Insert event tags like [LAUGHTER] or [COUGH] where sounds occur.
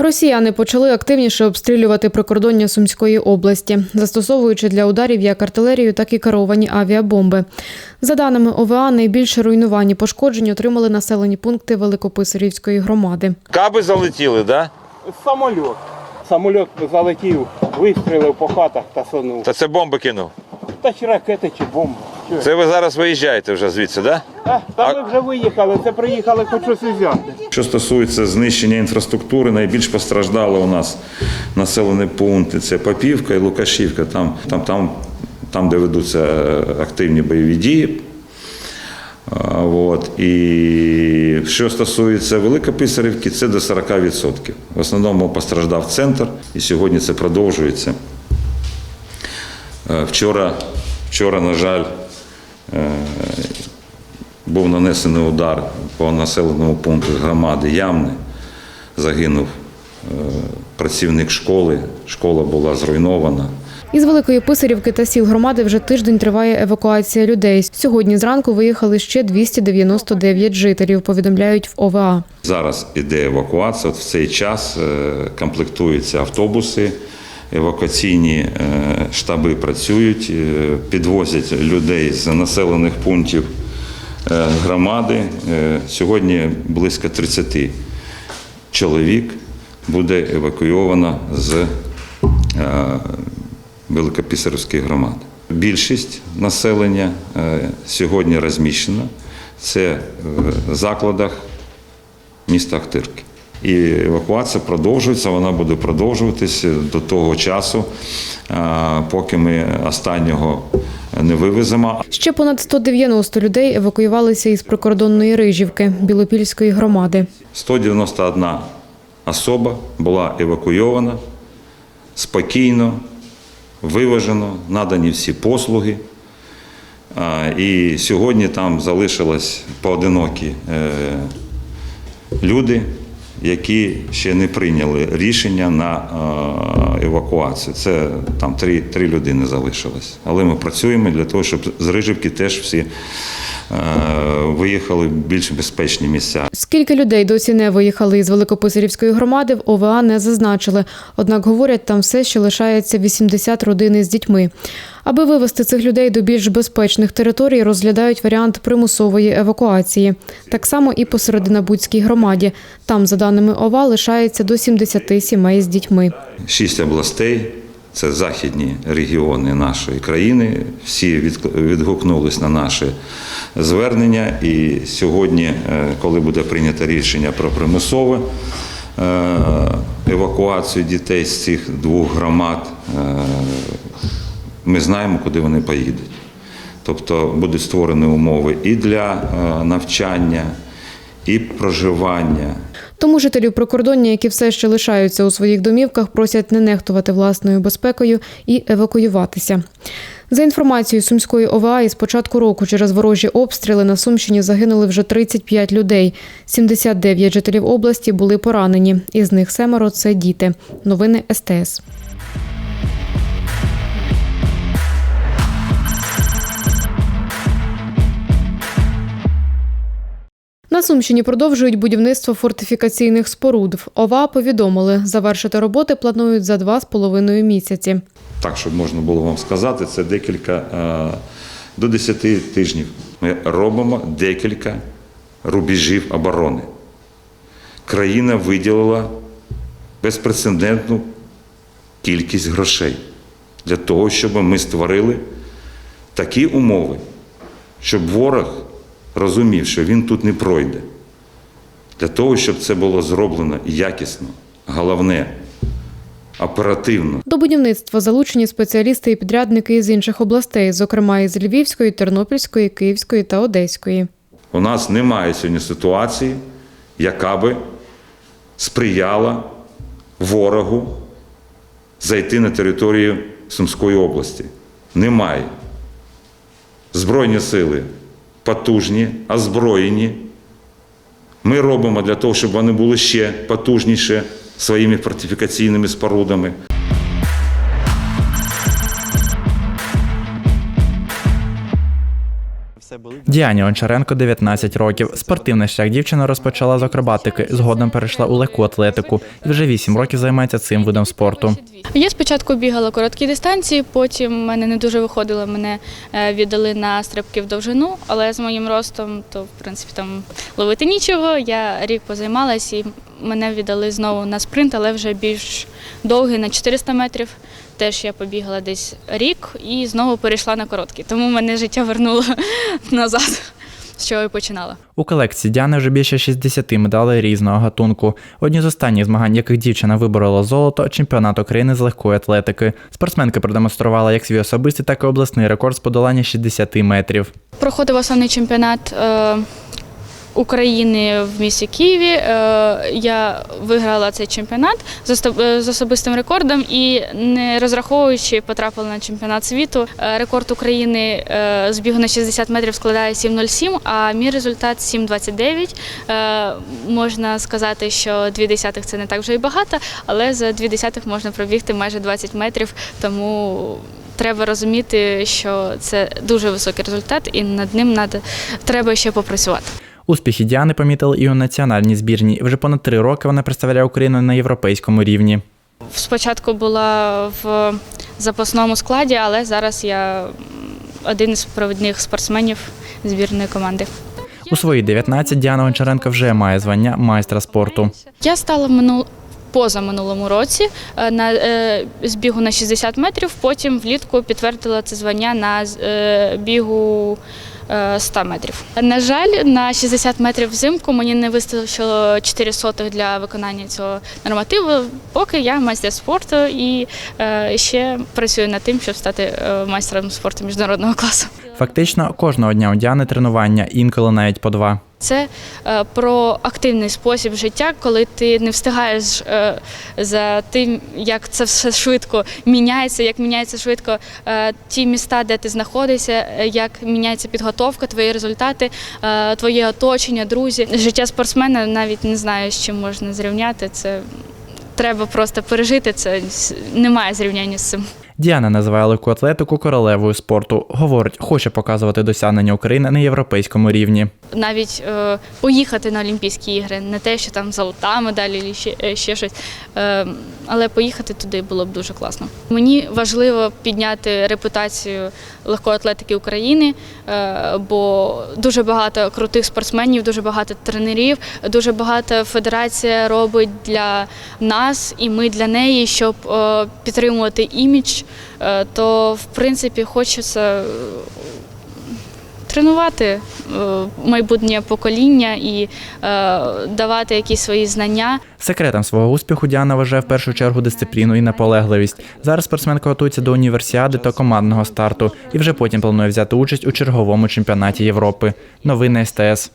Росіяни почали активніше обстрілювати прикордоння Сумської області, застосовуючи для ударів як артилерію, так і керовані авіабомби. За даними ОВА, найбільше руйнувань і пошкоджень отримали населені пункти Великописарівської громади. Каби залетіли, да? Самольот. Самольот залетів, вистрілив по хатах та сонув. Та це бомби кинув. Та чи ракети, чи бомби. Це ви зараз виїжджаєте вже звідси, да? А, та ми вже виїхали, це приїхали хоч щось взяти. Що стосується знищення інфраструктури, найбільш постраждали у нас населені пункти це Попівка і Лукашівка, там, там, там, там де ведуться е, активні бойові дії. От. І що стосується Великописарівки, це до 40%. В основному постраждав центр, і сьогодні це продовжується. Е, Вчора, вчора на жаль, е, був нанесений удар по населеному пункту громади Ямни. Загинув е, працівник школи. Школа була зруйнована. Із Великої Писарівки та сіл громади вже тиждень триває евакуація людей. Сьогодні зранку виїхали ще 299 жителів, повідомляють в ОВА. Зараз іде евакуація. От в цей час е, комплектуються автобуси, евакуаційні е, штаби працюють, е, підвозять людей з населених пунктів е, громади. Сьогодні близько 30 чоловік буде евакуйовано з Великописарівської громади. Більшість населення сьогодні розміщена. Це в закладах міста Ахтирки. І евакуація продовжується, вона буде продовжуватися до того часу, поки ми останнього не вивеземо. Ще понад 190 людей евакуювалися із прикордонної Рижівки Білопільської громади. 191 особа була евакуйована спокійно, виважено, надані всі послуги. І сьогодні там залишилось поодинокі е, люди, які ще не прийняли рішення на е, евакуацію. Це там три, три людини залишилось. Але ми працюємо для того, щоб з Рижівки теж всі виїхали в більш безпечні місця. Скільки людей досі не виїхали із Великописарівської громади, в ОВА не зазначили. Однак говорять, там все ще лишається 80 родин із дітьми. Аби вивести цих людей до більш безпечних територій, розглядають варіант примусової евакуації. Так само і по Серединабудській громаді. Там, за даними ОВА, лишається до 70 сімей з дітьми. Шість областей. Це західні регіони нашої країни. Всі відгукнулись на наше звернення. І сьогодні, е, коли буде прийнято рішення про примусове е, евакуацію дітей з цих двох громад, е, ми знаємо, куди вони поїдуть. Тобто будуть створені умови і для навчання, і проживання. Тому жителів прикордоння, які все ще лишаються у своїх домівках, просять не нехтувати власною безпекою і евакуюватися. За інформацією Сумської ОВА, із початку року через ворожі обстріли на Сумщині загинули вже 35 людей. 79 жителів області були поранені. Із них семеро це діти. Новини СТС. На Сумщині продовжують будівництво фортифікаційних споруд. ОВА повідомили, завершити роботи планують за два з половиною місяці. так, щоб можна було вам сказати, це декілька е, до 10 тижнів. Ми робимо декілька рубежів оборони. Країна виділила безпрецедентну кількість грошей для того, щоб ми створили такі умови, щоб ворог розумів, що він тут не пройде. Для того, щоб це було зроблено якісно, головне оперативно. До будівництва залучені спеціалісти і підрядники з інших областей, зокрема із Львівської, Тернопільської, Київської та Одеської. У нас немає сьогодні ситуації, яка би сприяла ворогу зайти на територію Сумської області. Немає. Збройні сили потужні, озброєні. Ми робимо для того, щоб вони були ще потужніші своїми фортифікаційними спорудами. Діані Ончаренко 19 років. Спортивний шлях дівчина розпочала з акробатики, згодом перейшла у легку атлетику і вже 8 років займається цим видом спорту. Я спочатку бігала короткі дистанції, потім мене не дуже виходило. Мене е, віддали на стрибки в довжину, але з моїм ростом, то в принципі там ловити нічого. Я рік позаймалась і мене віддали знову на спринт, але вже більш довгий на 400 метрів. Теж я побігала десь рік і знову перейшла на короткий. Тому мене життя вернуло [LAUGHS] назад, з чого і починала. У колекції Діани вже більше 60 медалей різного гатунку. Одні з останніх змагань, яких дівчина виборола золото, чемпіонат України з легкої атлетики. Спортсменка продемонструвала як свій особистий, так і обласний рекорд з подолання 60 метрів. Проходив основний чемпіонат е, України в місті Києві. Е, я виграла цей чемпіонат е, з особистим рекордом і не розраховуючи, потрапила на чемпіонат світу. Е, рекорд України з бігу на 60 метрів складає 7.07, а мій результат 7.29. Е, можна сказати, що дві десятих це не так вже і багато, але за дві десятих можна пробігти майже 20 метрів, тому треба розуміти, що це дуже високий результат, і над ним треба ще попрацювати. Успіхи Діани помітили і у національній збірній. Вже понад три роки вона представляє Україну на європейському рівні. Спочатку була в запасному складі, але зараз я один із провідних спортсменів збірної команди. У свої 19 Діана Гончаренко вже має звання майстра спорту. Я стала минул... поза минулому році е, на е, збігу на 60 метрів. Потім влітку підтвердила це звання на е, бігу. Е, 100 метрів. На жаль, на 60 метрів взимку мені не вистачило 4 сотих для виконання цього нормативу. Поки я майстер спорту і е, ще працюю над тим, щоб стати майстером спорту міжнародного класу. Фактично, кожного дня у Діани тренування, інколи навіть по два. Це е, про активний спосіб життя, коли ти не встигаєш е, за тим, як це все швидко міняється, як міняється швидко е, ті міста, де ти знаходишся, як міняється підготовка, твої результати, твоє оточення, друзі. Життя спортсмена навіть не знаю, з чим можна зрівняти. Це треба просто пережити це. Немає зрівняння з цим. Діана називає легку атлетику королевою спорту. Говорить, хоче показувати досягнення України на європейському рівні. навіть е, поїхати на Олімпійські ігри, не те, що там золота медаль чи ще, е, ще щось, е, але поїхати туди було б дуже класно. Мені важливо підняти репутацію легкої атлетики України, е, бо дуже багато крутих спортсменів, дуже багато тренерів, дуже багато федерація робить для нас і ми для неї, щоб е, підтримувати імідж. Е, то в принципі хочеться е, тренувати е, майбутнє покоління і давати якісь свої знання. Секретом свого успіху Діана вважає в першу чергу дисципліну і наполегливість. Зараз спортсменка готується до універсіади та командного старту і вже потім планує взяти участь у черговому чемпіонаті Європи. Новини СТС.